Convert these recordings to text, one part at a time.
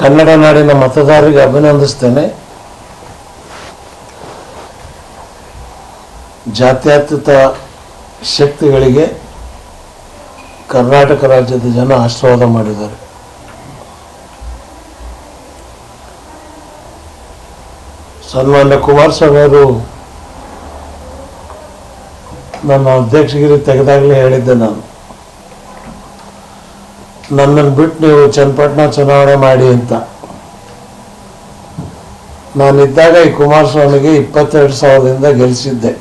ಕನ್ನಡ ನಾಡಿನ ಮತದಾರರಿಗೆ ಅಭಿನಂದಿಸ್ತೇನೆ. ಜಾತ್ಯತೀತ ಶಕ್ತಿಗಳಿಗೆ ಕರ್ನಾಟಕ ರಾಜ್ಯದ ಜನ ಆಶೀರ್ವಾದ ಮಾಡಿದ್ದಾರೆ. ಸನ್ಮಾನ್ಯ ಕುಮಾರಸ್ವಾಮಿ ಅವರು ನನ್ನ ಅಧ್ಯಕ್ಷಗಿರಿ ತೆಗೆದಾಗಲೇ ಹೇಳಿದ್ದೆ ನಾನು. ನನ್ನನ್ನು ಬಿಟ್ಟು ನೀವು ಚನ್ನಪಟ್ಟಣ ಚುನಾವಣೆ ಮಾಡಿ ಅಂತ. ನಾನಿದ್ದಾಗ ಈ ಕುಮಾರಸ್ವಾಮಿಗೆ ಇಪ್ಪತ್ತೆರಡು ಸಾವಿರದಿಂದ ಗೆಲ್ಲಿಸಿದ್ದೆ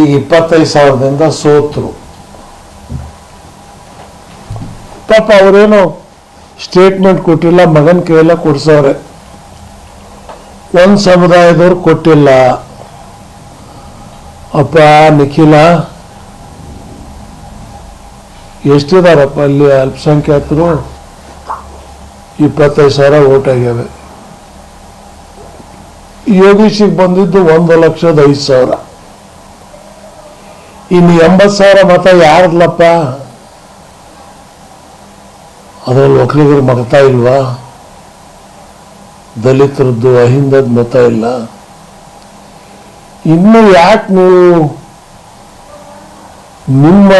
ಈಗ ಇಪ್ಪತ್ತೈದು ಸಾವಿರದಿಂದ ಸೋತರು. ಪಾಪ ಅವರೇನು ಸ್ಟೇಟ್ಮೆಂಟ್ ಕೊಟ್ಟಿಲ್ಲ, ಮಗನ ಕೈಯೆಲ್ಲ ಕೊಡ್ಸವ್ರೆ. ಒಂದು ಸಮುದಾಯದವ್ರು ಕೊಟ್ಟಿಲ್ಲ. ಅಪ್ಪ ನಿಖಿಲ ಎಷ್ಟಿದಾರಪ್ಪ ಅಲ್ಲಿ ಅಲ್ಪಸಂಖ್ಯಾತರು? ಇಪ್ಪತ್ತೈದು ಸಾವಿರ ಓಟ್ ಆಗ್ಯಾವೆ. ಯೋಗೀಶಿಗೆ ಬಂದಿದ್ದು ಒಂದು ಲಕ್ಷದ ಐದು ಸಾವಿರ. ಇನ್ನು ಎಂಬತ್ತು ಸಾವಿರ ಮತ ಯಾರ್ದಲಪ್ಪ? ಅದ್ರಲ್ಲಿ ಒಕ್ಕಲಿಗರ ಮತ ಇಲ್ವಾ? ದಲಿತರದ್ದು ಅಹಿಂದದ ಮತ ಇಲ್ಲ. ಇನ್ನು ಯಾಕೆ ನೀವು ನಿಮ್ಮ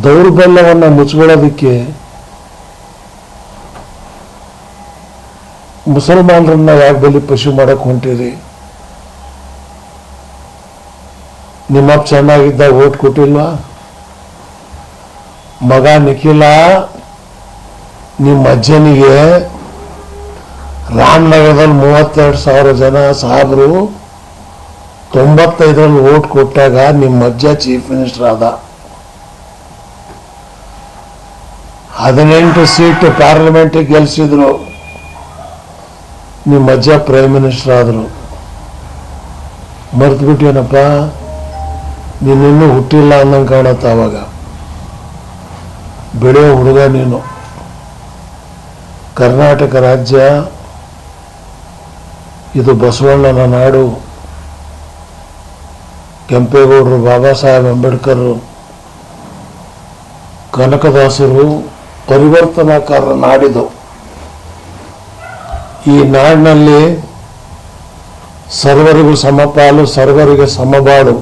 ದೌರ್ಬಲ್ಯವನ್ನು ಮುಚ್ಕೊಳ್ಳೋದಕ್ಕೆ ಮುಸಲ್ಮಾನರನ್ನ ಯಾಕೆ ಬಲಿ ಪಶು ಮಾಡಕ್ ಹೊಂಟಿರಿ? ನಿಮ್ಮಪ್ಪ ಚೆನ್ನಾಗಿದ್ದಾಗ ಓಟ್ ಕೊಟ್ಟಿಲ್ಲ? ಮಗ ನಿಖಿಲ, ನಿಮ್ಮ ಅಜ್ಜನಿಗೆ ರಾಮನಗರದಲ್ಲಿ ಮೂವತ್ತೆರಡು ಸಾವಿರ ಜನ ಸಾಹೇಬರು ತೊಂಬತ್ತೈದರಲ್ಲಿ ಓಟ್ ಕೊಟ್ಟಾಗ ನಿಮ್ಮ ಅಜ್ಜ ಚೀಫ್ ಮಿನಿಸ್ಟರ್ ಆದ. ಹದಿನೆಂಟು ಸೀಟ್ ಪಾರ್ಲಿಮೆಂಟಿಗೆ ಗೆಲ್ಲಿಸಿದ್ರು ನಿಮ್ಮ ಅಜ್ಜ ಪ್ರೈಮ್ ಮಿನಿಸ್ಟರ್ ಆದರು. ಮರ್ತು ಬಿಟ್ಟೇನಪ್ಪ ನೀನಿನ್ನೂ ಹುಟ್ಟಿಲ್ಲ ಅನ್ನಂಗೆ ಕಾಣತ್ತ ಆವಾಗ. ಬೆಳೆಯೋ ಹುಡುಗ ನೀನು. ಕರ್ನಾಟಕ ರಾಜ್ಯ, ಇದು ಬಸವಣ್ಣನ ನಾಡು. ಕೆಂಪೇಗೌಡರು, ಬಾಬಾ ಸಾಹೇಬ್ ಅಂಬೇಡ್ಕರ್ ಕನಕದಾಸರು ಪರಿವರ್ತನಾಕಾರ ನಾಡಿದು. ಈ ನಾಡಿನಲ್ಲಿ ಸರ್ವರಿಗೂ ಸಮಪಾಲು, ಸರ್ವರಿಗೆ ಸಮಬಾಳು.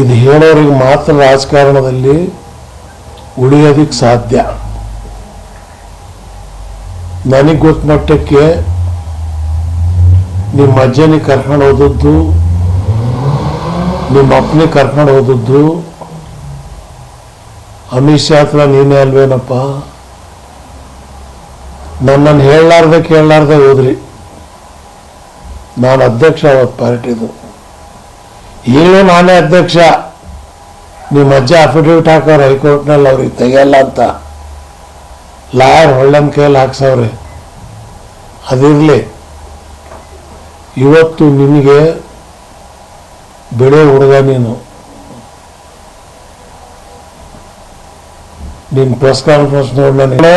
ಇದು ಹೇಳೋರಿಗೆ ಮಾತ್ರ ರಾಜಕಾರಣದಲ್ಲಿ ಉಳಿಯೋದಕ್ಕೆ ಸಾಧ್ಯ. ನನಗೆ ಗೊತ್ತ ಮಟ್ಟಕ್ಕೆ ನಿಮ್ಮ ಅಜ್ಜನಿಗೆ ಕರ್ಕೊಂಡು ಹೋದದ್ದು, ನಿಮ್ಮ ಅಪ್ಪನಿಗೆ ಕರ್ಕೊಂಡು ಹೋದದ್ದು ಅಮಿತ್ ಶಾ ಹತ್ರ ನೀನೇ ಅಲ್ವೇನಪ್ಪ? ನನ್ನನ್ನು ಹೇಳಲಾರ್ದೆ ಕೇಳಲಾರ್ದೆ ಹೋದ್ರಿ. ನಾನು ಅಧ್ಯಕ್ಷ ಅವತ್ತು ಪಾರ್ಟಿದು. ಈಗಲೂ ನಾನೇ ಅಧ್ಯಕ್ಷ. ನಿಮ್ಮ ಅಜ್ಜ ಅಫಿಡವಿಟ್ ಹಾಕೋರು ಹೈಕೋರ್ಟ್ನಲ್ಲಿ, ಅವ್ರಿಗೆ ತೆಗೆಯಲ್ಲ ಅಂತ. ಲಾಯರ್ ಹೊಳ್ಳನ ಕೈಯಲ್ಲಿ ಹಾಕ್ಸವ್ರೆ. ಅದಿರಲಿ. ಇವತ್ತು ನಿಮಗೆ ಬೆಳೆ ಹುಡುಗ ನೀನು. ನಿನ್ನ ಪ್ರೆಸ್ ಕಾನ್ಫರೆನ್ಸ್ ನೋಡಿದ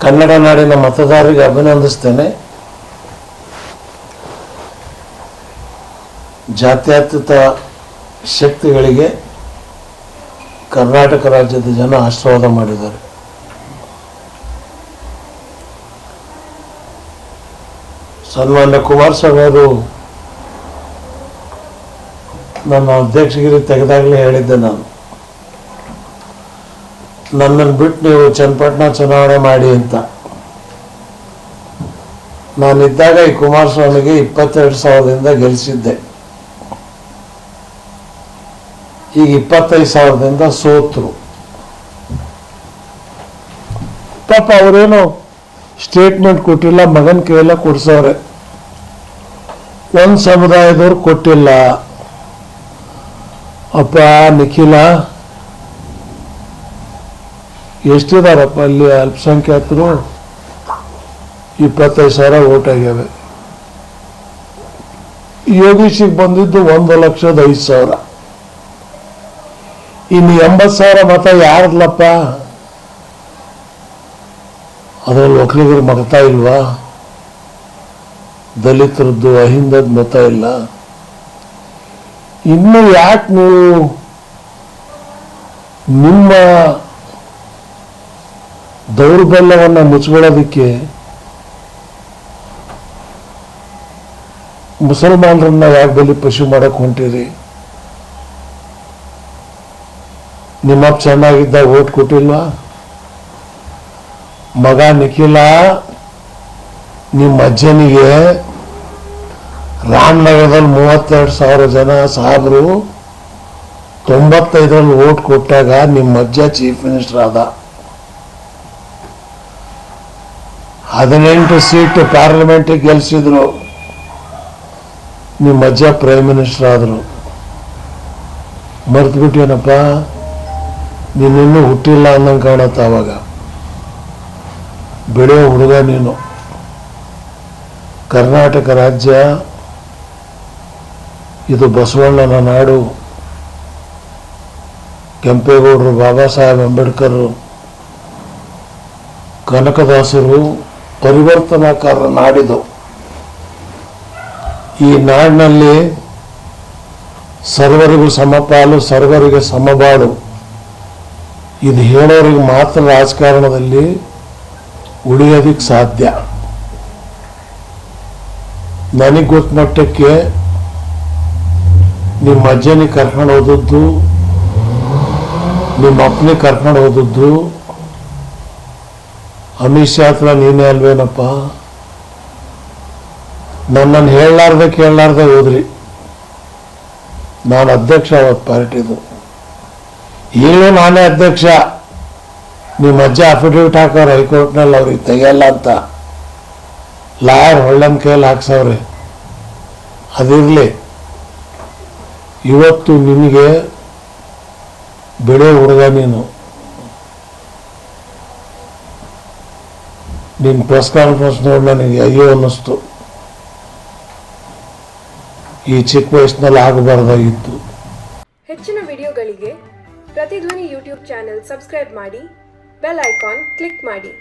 ಕನ್ನಡ ನಾಡಿನ ಮತದಾರರಿಗೆ ಅಭಿನಂದಿಸ್ತೇನೆ. ಜಾತ್ಯತೀತ ಶಕ್ತಿಗಳಿಗೆ ಕರ್ನಾಟಕ ರಾಜ್ಯದ ಜನ ಆಶೀರ್ವಾದ ಮಾಡಿದ್ದಾರೆ. ಸನ್ಮಾನ್ಯ ಕುಮಾರಸ್ವಾಮಿ ಅವರು ನನ್ನ ಅಧ್ಯಕ್ಷಗಿರಿ ತೆಗೆದಾಗಲೇ ಹೇಳಿದ್ದೆ ನಾನು. ನನ್ನನ್ನು ಬಿಟ್ಟು ನೀವು ಚನ್ನಪಟ್ಟಣ ಚುನಾವಣೆ ಮಾಡಿ ಅಂತ. ನಾನಿದ್ದಾಗ ಈ ಕುಮಾರಸ್ವಾಮಿಗೆ ಇಪ್ಪತ್ತೆರಡು ಸಾವಿರದಿಂದ ಗೆಲ್ಲಿಸಿದ್ದೆ ಈಗ ಇಪ್ಪತ್ತೈದು ಸಾವಿರದಿಂದ ಸೋತರು. ಪಾಪ ಅವರೇನು ಸ್ಟೇಟ್ಮೆಂಟ್ ಕೊಟ್ಟಿಲ್ಲ, ಮಗನ ಕೈಯೆಲ್ಲ ಕೊಡ್ಸವ್ರೆ. ಒಂದು ಸಮುದಾಯದವ್ರು ಕೊಟ್ಟಿಲ್ಲ. ಅಪ್ಪ ನಿಖಿಲ ಎಷ್ಟಿದಾರಪ್ಪ ಅಲ್ಲಿ ಅಲ್ಪಸಂಖ್ಯಾತರು? ಇಪ್ಪತ್ತೈದು ಸಾವಿರ ಓಟ್ ಆಗ್ಯಾವೆ. ಯೋಗೀಶಿಗೆ ಬಂದಿದ್ದು ಒಂದು ಲಕ್ಷದ ಐದು ಸಾವಿರ. ಇನ್ನು ಎಂಬತ್ತು ಸಾವಿರ ಮತ ಯಾರ್ದಲಪ್ಪ? ಅದ್ರಲ್ಲಿ ಒಕ್ಕಲಿಗರ ಮತ ಇಲ್ವಾ? ದಲಿತರದ್ದು ಅಹಿಂದದ ಮತ ಇಲ್ಲ. ಇನ್ನು ಯಾಕೆ ನೀವು ನಿಮ್ಮ ದೌರ್ಬಲ್ಯವನ್ನು ಮುಚ್ಕೊಳ್ಳೋದಕ್ಕೆ ಮುಸಲ್ಮಾನರನ್ನ ಯಾಕೆ ಬಲಿ ಪಶು ಮಾಡಕ್ ಹೊಂಟಿರಿ? ನಿಮ್ಮಪ್ಪ ಚೆನ್ನಾಗಿದ್ದಾಗ ಓಟ್ ಕೊಟ್ಟಿಲ್ಲ? ಮಗ ನಿಖಿಲ, ನಿಮ್ಮ ಅಜ್ಜನಿಗೆ ರಾಮನಗರದಲ್ಲಿ ಮೂವತ್ತೆರಡು ಸಾವಿರ ಜನ ಸಾಹೇಬರು ತೊಂಬತ್ತೈದರಲ್ಲಿ ಓಟ್ ಕೊಟ್ಟಾಗ ನಿಮ್ಮ ಅಜ್ಜ ಚೀಫ್ ಮಿನಿಸ್ಟರ್ ಆದ. ಹದಿನೆಂಟು ಸೀಟ್ ಪಾರ್ಲಿಮೆಂಟಿಗೆ ಗೆಲ್ಸಿದ್ರು. ನಿಮ್ಮ ಅಜ್ಜ ಪ್ರೈಮ್ ಮಿನಿಸ್ಟರ್ ಆದರು. ಮರ್ತು ಬಿಟ್ಟೇನಪ್ಪ ನೀನಿನ್ನೂ ಹುಟ್ಟಿಲ್ಲ ಅನ್ನಂಗೆ ಕಾಣತ್ತ ಆವಾಗ. ಬೆಳೆಯೋ ಹುಡುಗ ನೀನು. ಕರ್ನಾಟಕ ರಾಜ್ಯ, ಇದು ಬಸವಣ್ಣನ ನಾಡು. ಕೆಂಪೇಗೌಡರು, ಬಾಬಾ ಸಾಹೇಬ್ ಅಂಬೇಡ್ಕರ್ ಕನಕದಾಸರು ಪರಿವರ್ತನಾಕಾರ ನಾಡಿದು. ಈ ನಾಡಿನಲ್ಲಿ ಸರ್ವರಿಗೂ ಸಮಪಾಲು, ಸರ್ವರಿಗೆ ಸಮಬಾಳು. ಇದು ಹೇಳೋರಿಗೆ ಮಾತ್ರ ರಾಜಕಾರಣದಲ್ಲಿ ಉಳಿಯೋದಕ್ಕೆ ಸಾಧ್ಯ. ನನಗೆ ಗೊತ್ತ ಮಟ್ಟಕ್ಕೆ ನಿಮ್ಮ ಅಜ್ಜನಿಗೆ ಕರ್ಕೊಂಡು ಹೋದದ್ದು, ನಿಮ್ಮ ಅಪ್ಪನಿಗೆ ಕರ್ಕೊಂಡು ಹೋದದ್ದು ಅಮಿತ್ ಶಾ ಹತ್ರ ನೀನೇ ಅಲ್ವೇನಪ್ಪ? ನನ್ನನ್ನು ಹೇಳಲಾರ್ದೆ ಕೇಳಲಾರ್ದೆ ಹೋದ್ರಿ. ನಾನು ಅಧ್ಯಕ್ಷ ಅವತ್ತು ಪಾರ್ಟಿದು. ಈಗಲೂ ನಾನೇ ಅಧ್ಯಕ್ಷ. ನಿಮ್ಮ ಅಜ್ಜ ಅಫಿಡವಿಟ್ ಹಾಕೋರು ಹೈಕೋರ್ಟ್ನಲ್ಲಿ, ಅವ್ರಿಗೆ ತೆಗೆಯಲ್ಲ ಅಂತ. ಲಾಯರ್ ಹೊಳ್ಳನ್ ಕೈಯಲ್ಲಿ ಹಾಕ್ಸವ್ರೆ. ಅದಿರಲಿ. ಇವತ್ತು ನಿಮಗೆ ಬೆಳೆ ಹುಡುಗ ನೀನು. ನಿನ್ನ ಪ್ರೆಸ್ ಕಾನ್ಫರೆನ್ಸ್ ನೋಡಿ ನನಗೆ ಅಯ್ಯೋ ಅನ್ನಿಸ್ತು ಈ ಚಿಕ್ಕ ವಯಸ್ಸಿನಲ್ಲಿ ಆಗಬಾರ್ದಾಗಿತ್ತು. ಹೆಚ್ಚಿನ ವಿಡಿಯೋಗಳಿಗೆ ಪ್ರತಿಧ್ವನಿ ಯೂಟ್ಯೂಬ್ ಚಾನೆಲ್ ಸಬ್ಸ್ಕ್ರೈಬ್ ಮಾಡಿ, ಬೆಲ್ ಐಕಾನ್ ಕ್ಲಿಕ್ ಮಾಡಿ.